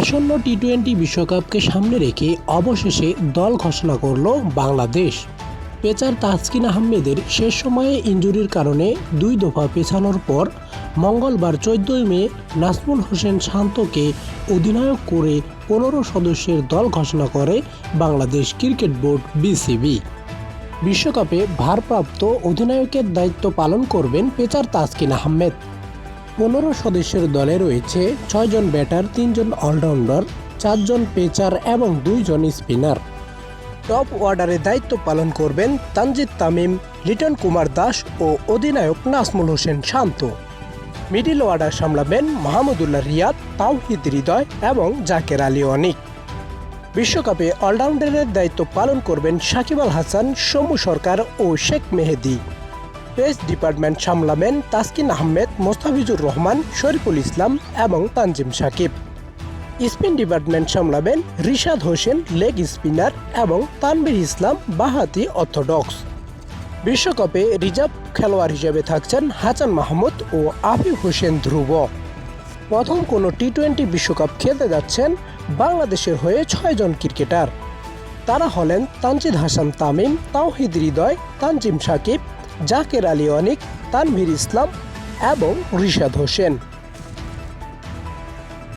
আসন্ন T twenty বিশ্বকাপকে সামনে রেখে অবশেষে দল ঘোষণা করল বাংলাদেশ। পেচার তাসকিন আহমেদের শেষ সময়ে ইঞ্জুরির কারণে দুই দফা পেছানোর পর মঙ্গলবার চোদ্দই মে নাজমুল হোসেন শান্তকে অধিনায়ক করে পনেরো সদস্যের দল ঘোষণা করে বাংলাদেশ ক্রিকেট বোর্ড বিসিবি। বিশ্বকাপে ভারপ্রাপ্ত অধিনায়কের দায়িত্ব পালন করবেন পেচার তাসকিন আহমেদ। পনেরো সদস্যের দলে রয়েছে ছয়জন ব্যাটার, তিনজন অলরাউন্ডার, চারজন পেচার এবং দুইজন স্পিনার। টপ অর্ডারে দায়িত্ব পালন করবেন তানজিদ তামিম, লিটন কুমার দাস ও অধিনায়ক নাসমুল হোসেন শান্ত। মিডিল অর্ডার সামলাবেন মাহমুদুল্লাহ রিয়াদ, তাওহিদ হৃদয় এবং জাকের আলী অনিক। বিশ্বকাপে অলরাউন্ডারের দায়িত্ব পালন করবেন সাকিব আল হাসান সমু সরকার ও শেখ মেহেদি। পেস ডিপার্টমেন্ট সামলাবেন তাসকিন আহমেদ, মোস্তাফিজুর রহমান, শরীফুল ইসলাম এবং তানজিম সাকিব। স্পিন ডিপার্টমেন্ট সামলাবেন রিশাদ হোসেন, লেগ স্পিনার এবং তানবির ইসলাম, বাহাতি অর্থোডক্স। বিশ্বকাপে রিজার্ভ খেলোয়াড় হিসেবে থাকছেন হাসান মাহমুদ ও আফিফ হোসেন ধ্রুব। প্রথম কোনো টি টোয়েন্টি বিশ্বকাপ খেলতে যাচ্ছেন বাংলাদেশের হয়ে ছয়জন ক্রিকেটার। তারা হলেন তানজিদ হাসান তামিম, তাওহিদ হৃদয়, তানজিম সাকিব জাকের আলী অনিক তানভীর ইসলাম এবং রিশাদ হোসেন।